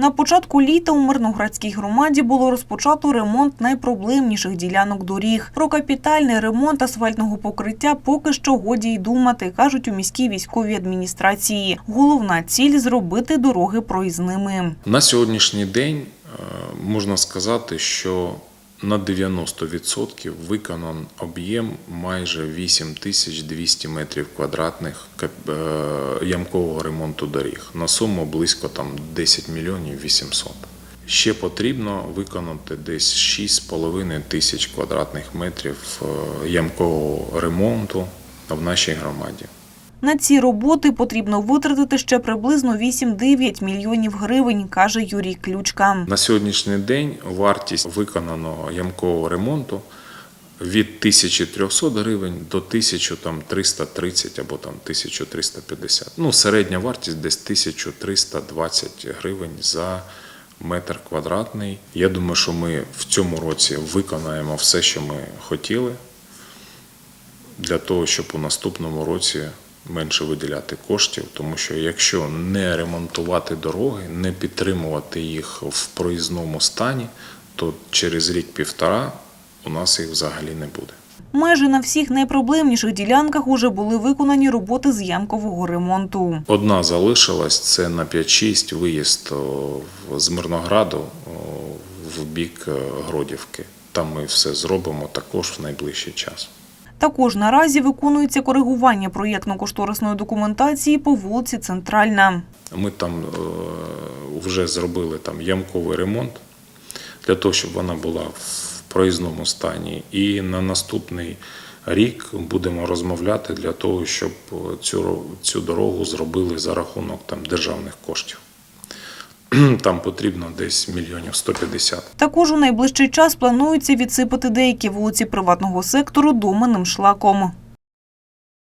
На початку літа у Мирноградській громаді було розпочато ремонт найпроблемніших ділянок доріг. Про капітальний ремонт асфальтного покриття поки що годі й думати, кажуть у міській військовій адміністрації. Головна ціль зробити дороги проїзними. На сьогоднішній день е, можна сказати, що на 90% виконан об'єм майже 8200 метрів квадратних е, ямкового ремонту доріг на суму близько там 10 мільйонів 800. Ще потрібно виконати десь 6,5 тисяч квадратних метрів е, ямкового ремонту в нашій громаді. На ці роботи потрібно витратити ще приблизно 8-9 мільйонів гривень, каже Юрій Ключка. На сьогоднішній день вартість виконаного ямкового ремонту від 1300 гривень до 1330 або там 1350. Ну, середня вартість десь 1320 гривень за метр квадратний. Я думаю, що ми в цьому році виконаємо все, що ми хотіли, для того, щоб у наступному році менше виділяти коштів, тому що якщо не ремонтувати дороги, не підтримувати їх в проїзному стані, то через рік-півтора у нас їх взагалі не буде. Майже на всіх найпроблемніших ділянках уже були виконані роботи з ямкового ремонту. Одна залишилась це на 5-6 виїзд з Мирнограду в бік е, Гродівки. Там ми все зробимо також в найближчий час. Також наразі виконується коригування проєктно-кошторисної документації по вулиці Центральна. Ми там е, вже зробили там ямковий ремонт для того, щоб вона була в проїзному стані. І на наступний рік будемо розмовляти для того, щоб е, цю, цю дорогу зробили за рахунок там, державних коштів. Там потрібно десь мільйонів 150. Також у найближчий час планується відсипати деякі вулиці приватного сектору доменним шлаком.